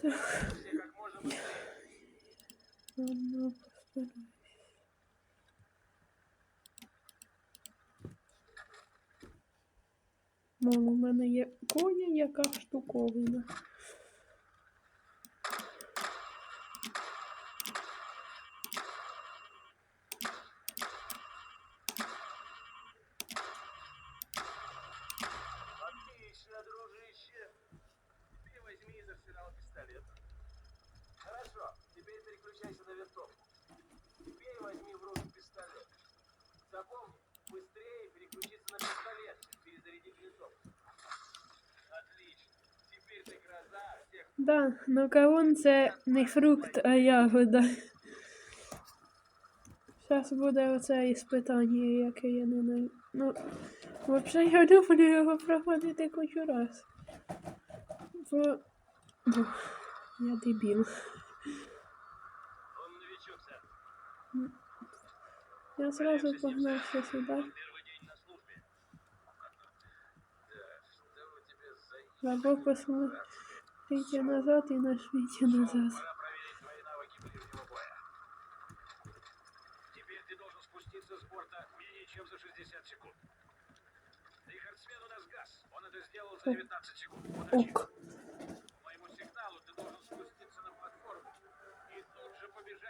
Постараюсь. Мам, у мене є коня, яка штуковина. Отлично, дружище. Ты возьми пистолет. Хорошо, теперь переключайся на винтовку. Теперь возьми в руки пистолет. Запомни, быстрее переключиться на пистолет, чем перезарядить винтовку. Отлично. Теперь ты гроза всех Да, ну кавун це не фрукт, а ягода. Зараз буде оце іспитання, яке я не на... Ну, взагалі я люблю його проходити кучу раз. Я сэр. Я сразу погнався сюди. Первый день на службе. Да, что у тебя за... Або посмотрите назад і нажмите назад. Спуститься с борта менее чем за 60 секунд. Рихардсмен у нас газ. Он это сделал за 19 секунд. Удачи. Ок. По моему сигналу ты должен спуститься на платформу и тут же побежать на первую позицию. После этого ты спустишься по лестнице ко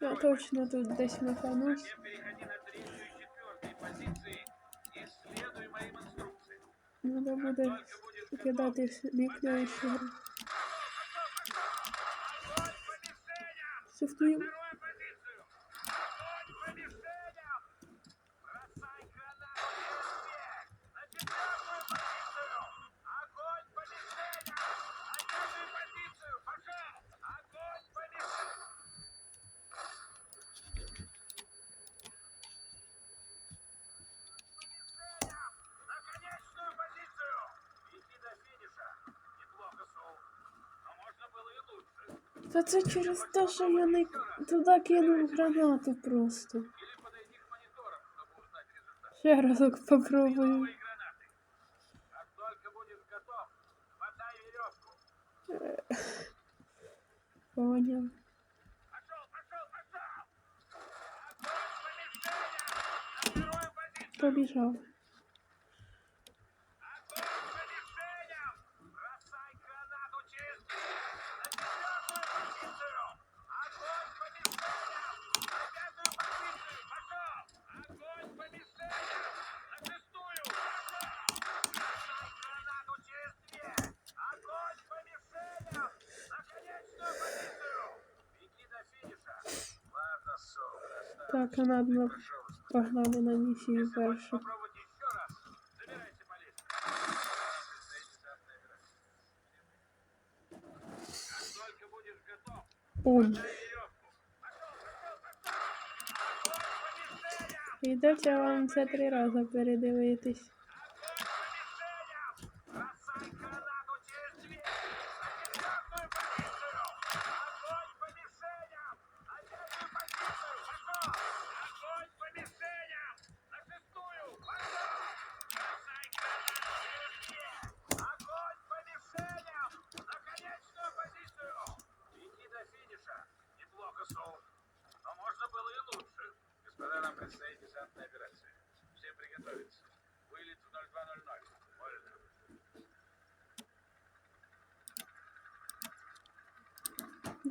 Я точно тут десь маханусь. Затем переходи на третью и четвертую позиции Та це через те, що я не туди кинув гранату просто. Ще разок попробую. Новые гранаты. Дай веревку. Пошел, пошел, пошел. Огонь по мишеням! Прийдеться вам це три рази передивитись.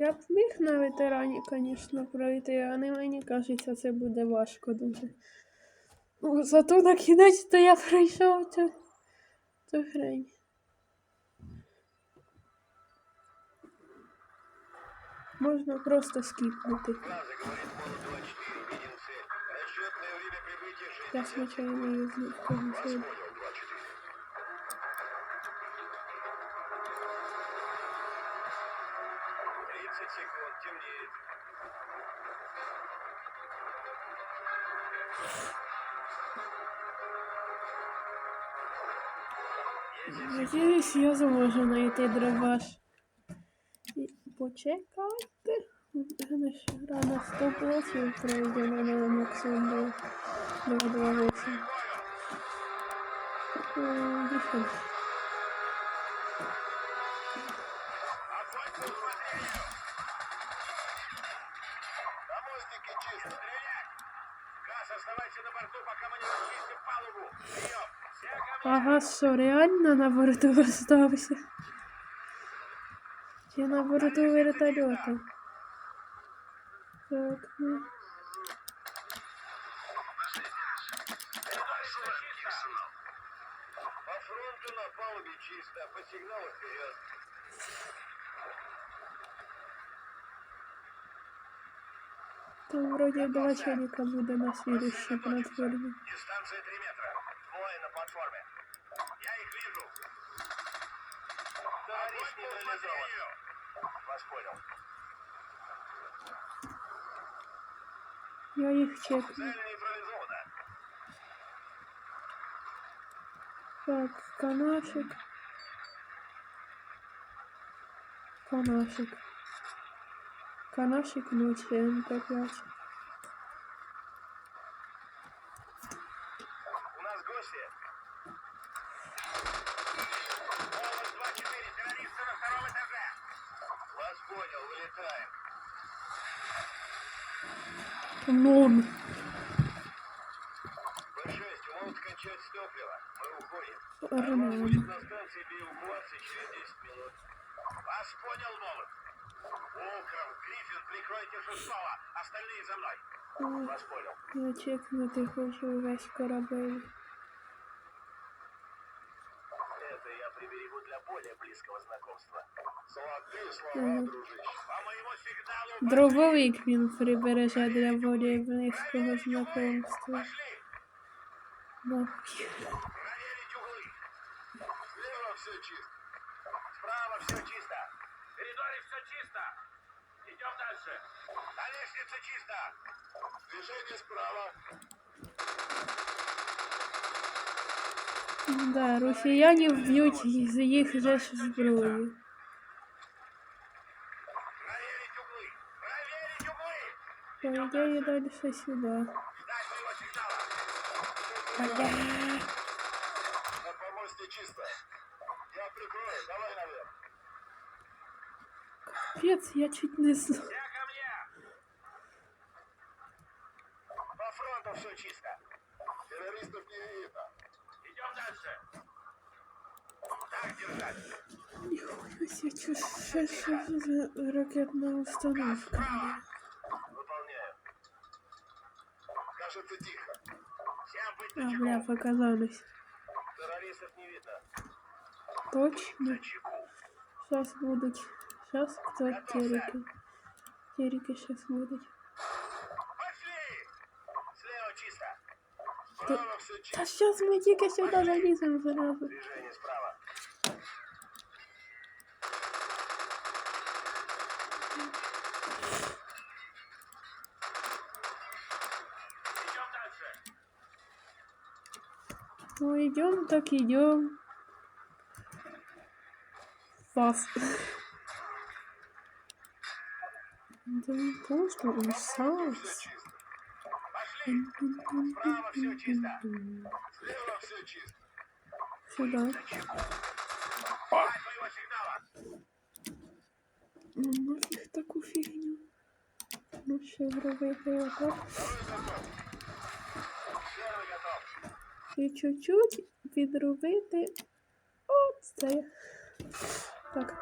Я б міг на ветерані, звісно, пройти, але мені кажеться, це буде важко дуже. Ну, зато на кінець то я пройшов цю, цю хрень. Можна просто скіпнути. База говорит, Молот 24, виден Надіюсь, я зможу знайти дробаш. І почекайте. У мене ж гра на 100 блоків пройде на мене максимум до 228. Е, Дійсно. Огонь по усмотрению! На мостике чисто. Стрелять! Газ, оставайся на борту, пока мы не расчистим палубу. Прием! Ага, що, реально на борту остався? Чи на борту вертольота? Так, ну. Там вроде два челика буде на следующей платформе. Дистанция 3 метра. Двое на платформе. Я их вижу. Товарищ нейтрализован. Вас понял. Я. Цель нейтрализована. Так, канашек. Канашек. Канашек ночи МП5. 10 минут. Вас понял, Молот. Окром, Гриффин, прикройте шестого. Хочу весь корабель. Это я приберегу для более близкого знакомства. Золотые Мгм. дружище. По моему сигналу... Дробовик він прибереже для более близького знакомства. Нахуй. Проверить углы. Слева все чисто. Справа все чисто. В коридоре все чисто. Идем дальше. На лестнице чисто. Движение справа. Да, росіяни вб'ють з їх же ж зброю. Проверить углы. Проверить углы. По ідеї далі сюди. Ждать моего сигнала. Бля. На помосте чисто. Я прикрою. Давай наверх. Капець, я чуть не з... Все ко мне. По фронту все чисто. Террористов не видно. Ніхуя себе, що, що за ракетна установка? А, бля, показалось. Точно. Сейчас будут. Сейчас кто терики. Терики сейчас будут. Пошли! Слева чисто. Та чисто. сейчас мы. Движение справа. Идем дальше. Ну идем, так идем. Фас. Да просто он сам. Справа все чисто. Слева все чисто. Сюда. Ну нафиг такую фигню. Ну все, гробы игрока. І чуть-чуть відробити оце. Так.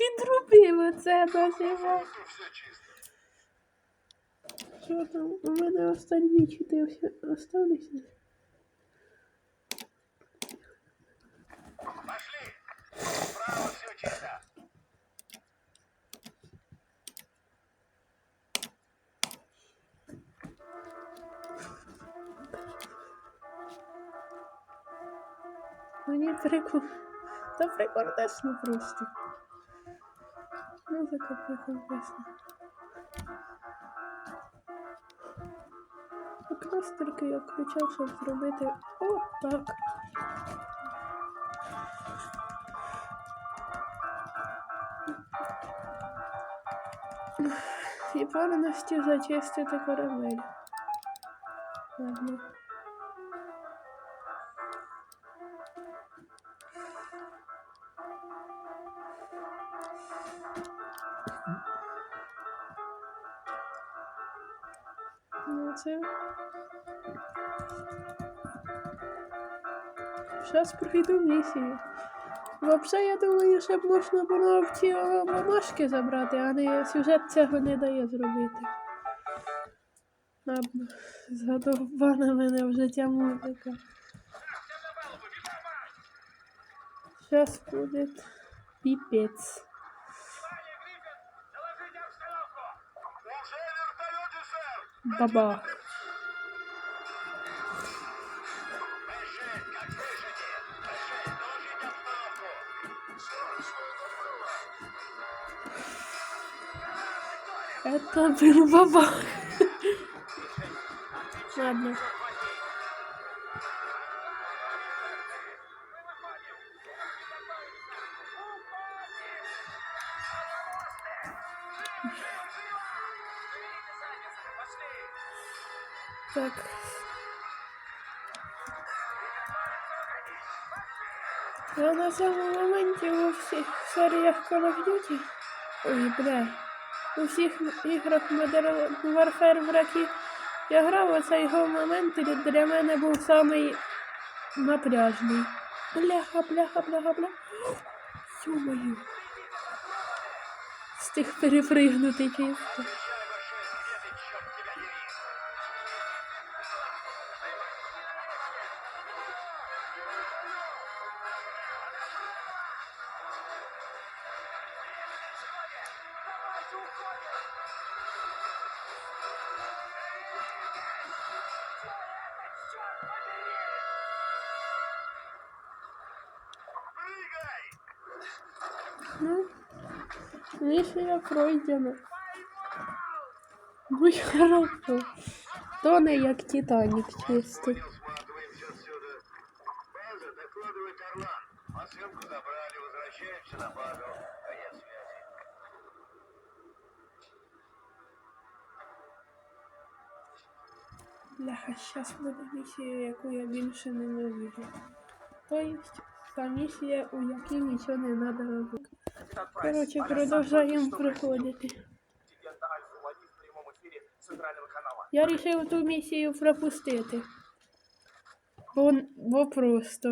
Відробив оце наживе. Фронту все чисто. Що там? У мене останні чотири всі осталися. Пошли! Справа все чисто. Мені прикол. Та прикольно просто. Музика прикольна. Якраз тільки я включав, щоб зробити отак. І повністю зачистити корабель. Ладно. Зараз пройду місію. Взагалі, я думаю, що б можна було в ці о, бумажки забрати, а не сюжет цього не дає зробити. Ладно, задовбана мене вже ця музика. Зараз буде піпець. сэр! Баба. Б-6, как слышите? Б-6, доложите обстановку! Это был баба. Ладно. Так. Я на цьому моменті у всіх серіях Call of Duty. Ой, бля. У всіх іграх Modern Warfare в які я грав, оцей його момент для- мене був самий напряжний. Бляха, бляха, бляха, бляха. Ё-моё. Встиг перепригнути чисто. Ну, миссия пройдена. Ну і хорошо. То не як Титанік чисто. Понял, сматываемся отсюда. База, докладывает Орлан. Посылку забрали, возвращаемся на базу. Конец связи. Бляха, щас буде місія, яку я більше ненавижу. Тобто, та місія, у якій нічого не треба робити. Коротше, продовжуємо проходити. Президента Альфа Вади в прямом эфире центрального канала. Я вирішив ту місію пропустити. Бо, бо просто.